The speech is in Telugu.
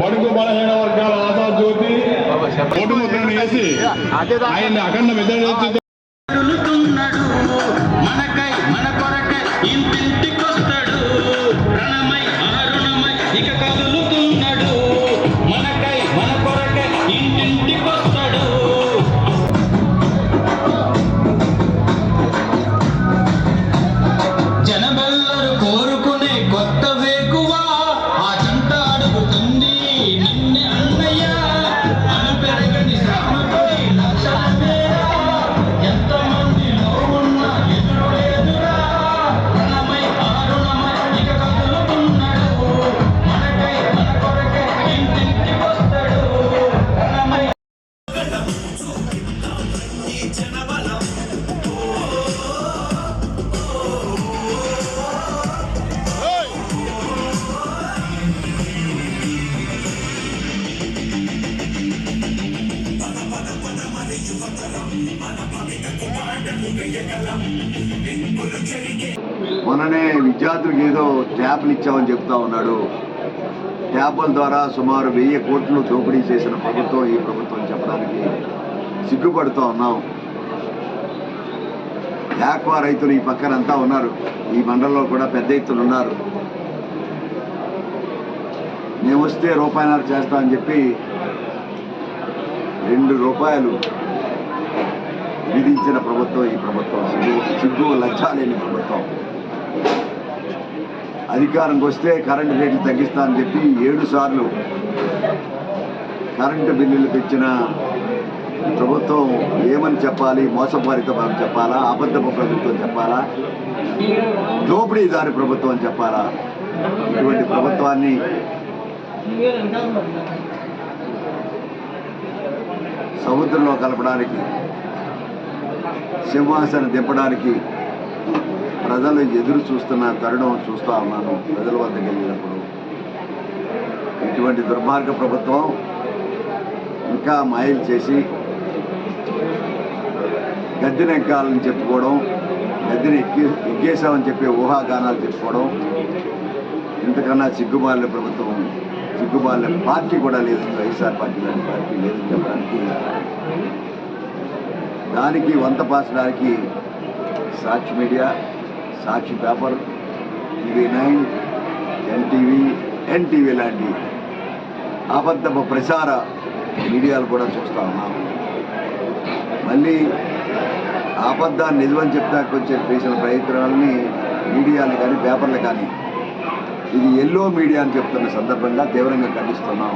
బడుగు బలహీన వర్గాల ఆశా జ్యోతి ఓటు ముద్రను వేసి ఆయన్ని అఖండ మెజారిటీ మొన్ననే విద్యార్థులకు ఏదో ట్యాబ్లు ఇచ్చామని చెప్తా ఉన్నాడు. ట్యాబ్ల ద్వారా సుమారు వెయ్యి కోట్లు దోపిడీ చేసిన ప్రభుత్వం ఈ ప్రభుత్వం చెప్పడానికి సిగ్గుపడుతూ ఉన్నాం. యాక్వా రైతులు ఈ పక్కనంతా ఉన్నారు. ఈ మండలంలో కూడా పెద్ద ఎత్తున ఉన్నారు. మేము వస్తే రూపాయన్నర చేస్తామని చెప్పి రెండు రూపాయలు విధించిన ప్రభుత్వం ఈ ప్రభుత్వం. సిగ్గు సిగ్గు లజ్జా ప్రభుత్వం. అధికారంకి వస్తే కరెంటు రేట్లు తగ్గిస్తా అని చెప్పి ఏడు సార్లు కరెంటు బిల్లులు పెంచిన ప్రభుత్వం ఏమని చెప్పాలి? మోసపారిత చెప్పాలా? అబద్ధపు ప్రభుత్వం చెప్పాలా? దోపిడీదారి ప్రభుత్వం అని చెప్పాలా? ఇటువంటి ప్రభుత్వాన్ని సముద్రంలో కలపడానికి సింహాసనం దింపడానికి ప్రజలు ఎదురు చూస్తున్న తరుణం చూస్తూ ఉన్నాను ప్రజల వద్దకు వెళ్ళినప్పుడు. ఇటువంటి దుర్మార్గ ప్రభుత్వం ఇంకా మాయలు చేసి గద్దెన ఎక్కాలని చెప్పుకోవడం గద్దెని ఎక్కి ఎగ్గేశామని చెప్పే ఊహాగానాలు చెప్పుకోవడం ఇంతకన్నా సిగ్గుబాలిన ప్రభుత్వం సిగ్గుబాలిన పార్టీ కూడా లేదు వైఎస్ఆర్ పార్టీ లాంటి పార్టీ లేదని చెప్పడానికి దానికి వంత పాసడానికి Sakshi media Sakshi paper TV nine NTV NTV లాంటి అబద్ధపు ప్రసార మీడియాలు కూడా చూస్తూ ఉన్నాం. మళ్ళీ అబద్ధాన్ని నిజమని చెప్తాకు వచ్చే చేసిన ప్రయత్నాలని మీడియాలు కానీ పేపర్లు కానీ ఇది ఎల్లో మీడియా అని చెప్తున్న సందర్భంగా తీవ్రంగా ఖండిస్తున్నాం.